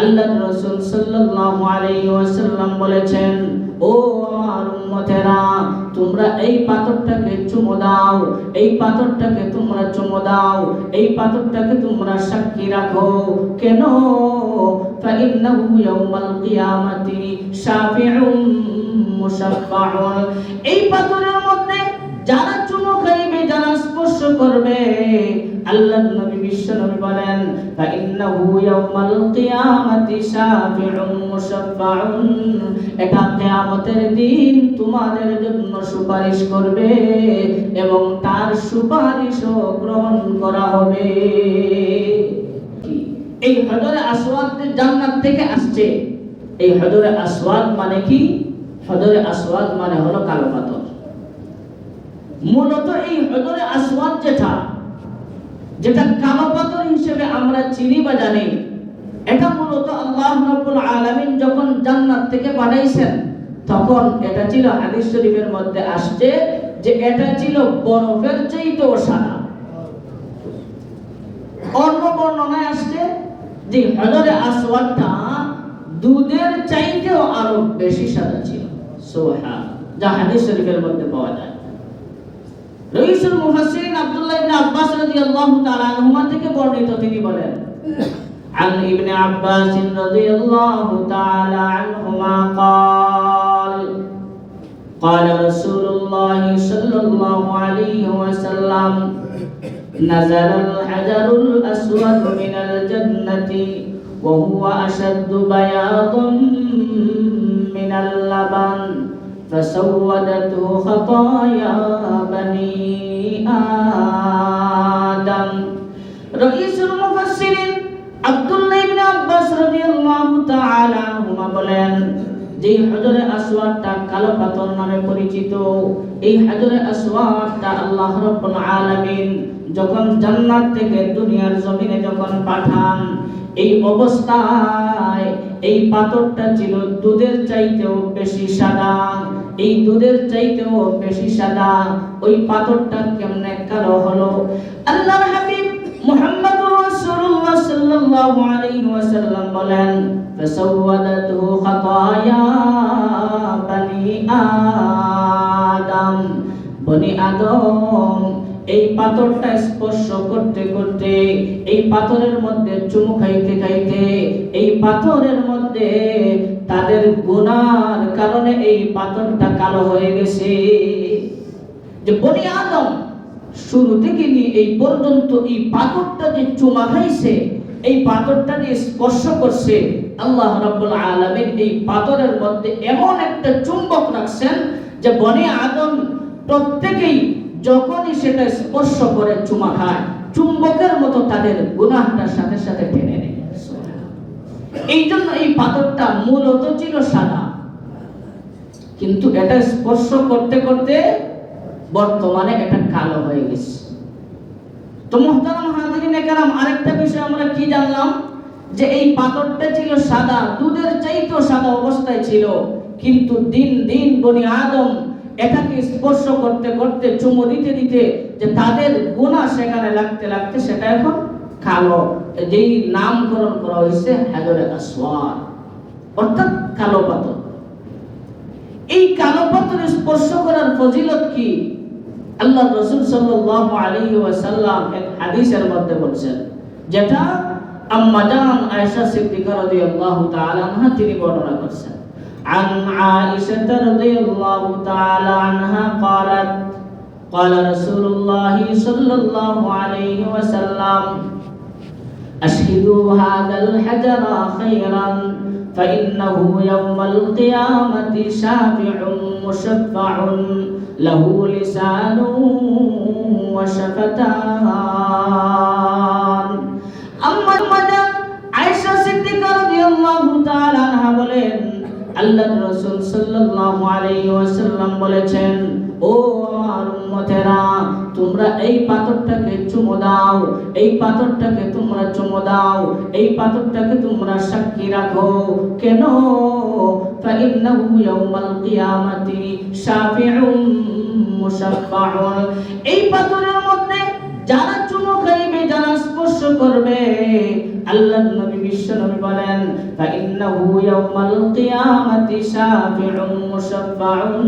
আল্লাহ রাসূল সাল্লাল্লাহু আলাইহি ওয়াসাল্লাম বলেছেন, ও আমার উম্মতেরা, তোমরা এই পাথরটাকে চুমো দাও, এই পাথরটাকে তোমরা চুমো দাও, এই পাথরটাকে তোমরা সাক্ষী রাখো। কেন? ফাইন্নাহু ইয়াউমাল কিয়ামাতি শাফিউম মুশাফফাউন। এই পাথরের মধ্যে যারা চুমো খাইবে, যারা স্পর্শ করবে আল্লাহ নবী বিশ্ব নবী বলেন ফাইন্নাহু ইয়াউমাল কিয়ামাতি শাফিউম মুশাফফাউন। এটা কিয়ামতের দিন তোমাদের জন্য সুপারিশ করবে এবং তার সুপারিশও গ্রহণ করা হবে। এই হজরে আসওয়াদ জান্নাত থেকে আসছে। এই হজরে আসওয়াদ মানে কি? হজরে আসওয়াদ মানে হলো কালো পাথর। মূলত এই হজরে আসওয়াদ যেটা যেটা কালো পাথর হিসেবে আমরা চিনি বা জানি, এটা মূলত আল্লাহ রাব্বুল আলামিন যখন জান্নাত থেকে বানাইছেন, তখন এটা ছিল হাদিস শরীফের মধ্যে আসছে যে এটা ছিল বরফের চাইতেও সাদা অন্য বর্ণনায় আসছে যে হজরে আসওয়াদটা দুধের চাইতেও আরও বেশি সাদা ছিল। সুবহান, যা হাদিস শরীফের মধ্যে পাওয়া যায়। রইসুল মুফাসসিরিন আব্দুল্লাহ ইবনে আব্বাস রাদিয়াল্লাহু তাআলা আনহুমা থেকে বর্ণিত তিনি বলেন عن ابن عباس رضي الله تعالى عنهما قال قال رسول الله صلى الله عليه وسلم نزل الحجر الأسود من الجنة وهو أشد بياضا من اللبن فسودته خطايا بني آدم رئيس المفسرين আব্দুল্লাহ ইবনে আব্বাস রাদিয়াল্লাহু তাআলা আনহুমা বলেন যে হজরে আসওয়াদটা কালো পাথর নামে পরিচিত এই হজরে আসওয়াদটা আল্লাহ রাব্বুল আলামিন যখন জান্নাত থেকে দুনিয়ার জমিনে যখন পাঠান এই অবস্থায় এই পাথরটা ছিল দুধের চাইতেও বেশি সাদা এই দুধের চাইতেও বেশি সাদা। ওই পাথরটা কেমনে কালো হলো? আল্লাহর হাবিব মুহাম্মদুর রাসূলুল্লাহ সাল্লাল্লাহু আলাইহি ওয়াসাল্লাম বলেন, ফাসাওয়াদাতহু খাতায়া বানি আদম। বনি আদম, এই পাথরটা স্পর্শ করতে করতে, এই পাথরের মধ্যে চুমু খাইতে খাইতে, এই পাথরের মধ্যে তাদের গুনার কারণে এই পাথরটা কালো হয়ে গেছে। যে বনি আদম শুরু থেকে নিয়ে এই পর্যন্ত এই পাথরটা যে চুমা খাইছে, এই পাথরটা যে স্পর্শ করছে, আল্লাহ রাব্বুল আলামিন এই পাথরের মধ্যে এমন একটা চুম্বক রাখছেন যে বনি আদম প্রত্যেকেই যখনই সেটা স্পর্শ করে চুমা খায়, চুম্বকের মতো তাদের গুনাহটার সাথে সাথে টেনে নেয়। এই জন্য এই পাথরটা মূলত ছিল সাদা। কিন্তু এটা স্পর্শ করতে করতে বর্তমানে এটা কালো হয়ে গেছে। তো মুহতারাম হাজিরিন একরাম আরেকটা বিষয় আমরা কি জানলাম? যে এই পাথরটা ছিল সাদা, দুধের চাইতেও সাদা অবস্থায় ছিল। কিন্তু দিন দিন বনি আদম এটাকে স্পর্শ করতে করতে চুমো দিতে দিতে যে তাদের গুণা সেখানে লাগতে লাগতে সেটা এখন কালো যেই নামকরণ করা হয়েছে হাজরে আসওয়ার অর্থাৎ কালো পাথর এই কালো পাথর স্পর্শ করার ফজিলত কি আল্লাহ রসুল সাল্লাল্লাহু আলাইহি ওয়াসাল্লাম এক হাদিসের মধ্যে বলছেন যেটা আম্মাজান আয়েশা সিদ্দিকা রাদিয়াল্লাহু তাআলা আনহা তিনি বর্ণনা করছেন عن عائشة رضي الله تعالى عنها قالت قال رسول الله صلى الله عليه وسلم أشهدوا هذا الحجر خيرا فإنه يوم القيامة شافع مشفع له لسان وشفتان أما المدى عائشة صديقة رضي الله تعالى عنها বলেন আল্লাহ রাসূল সাল্লাল্লাহু আলাইহি ওয়াসাল্লাম বলেছেন ও তোমরা এই পাথরটাকে চুমো দাও, এই পাথরটাকে তোমরা চুমো দাও, এই পাথরটাকে তোমরা সাক্ষী রাখো। কেন? فإنه يوم القيامة شافع مشفع এই পাথরের মধ্যে যারা করবে আল্লাহ নবী বিশ্ব নবী বলেন ফাইন্নাহু ইয়াউমাল কিয়ামাতি শাফিউন মুশাফফাউন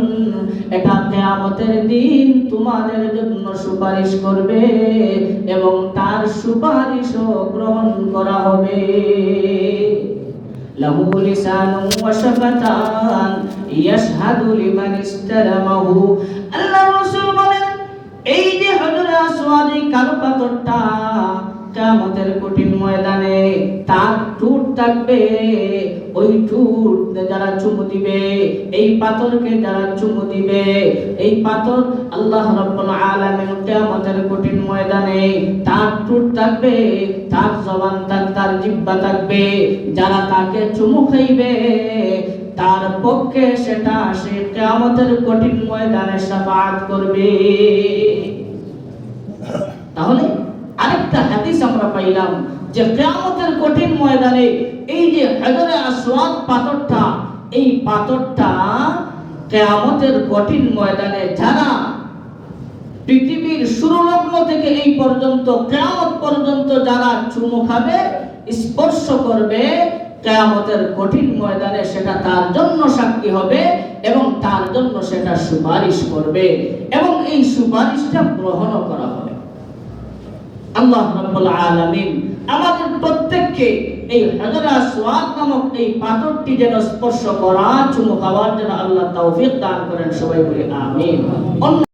এটা কিয়ামতের দিন তোমাদের জন্য সুপারিশ করবে এবং তার সুপারিশও গ্রহণ করা হবে له لسان وشفتان يشهد لمن استلمه আল্লাহ রাসূল বলেন এই যে হজরে আসওয়াদ এই কালো পাথরটা কিয়ামতের কঠিন ময়দানে তার টুট থাকবে। ওই টুট যারা চুমু দিবে, এই পাথরকে যারা চুমু দিবে, এই পাথর আল্লাহ রাব্বুল আলামিন কিয়ামতের কঠিন ময়দানে তার টুট থাকবে, তার জবান তার তার জিহ্বা থাকবে। যারা তাকে চুমু খাইবে, তার পক্ষে সেটা সে কিয়ামতের কঠিন ময়দানে শাফাআত করবে। তাহলে পাইলাম যে কিয়ামতের কঠিন ময়দানে এই যে হজরে আসওয়াদ পাথরটা, এই পাথরটা কিয়ামতের কঠিন ময়দানে যারা পৃথিবীর শুরুলগ্ন থেকে এই পর্যন্ত, কিয়ামত পর্যন্ত যারা চুমু খাবে, স্পর্শ করবে, কিয়ামতের কঠিন ময়দানে সেটা তার জন্য সাক্ষী হবে এবং তার জন্য সেটা সুপারিশ করবে এবং এই সুপারিশটা গ্রহণ করা আল্লাহ রাব্বুল আলামিন আমাদের প্রত্যেককে এই হাজার সোয়াদ নামক এই পাথরটি যেন স্পর্শ করা চুমু খাওয়ার জন্য আল্লাহ তৌফিক দান করেন, সবাই বলে আমিন।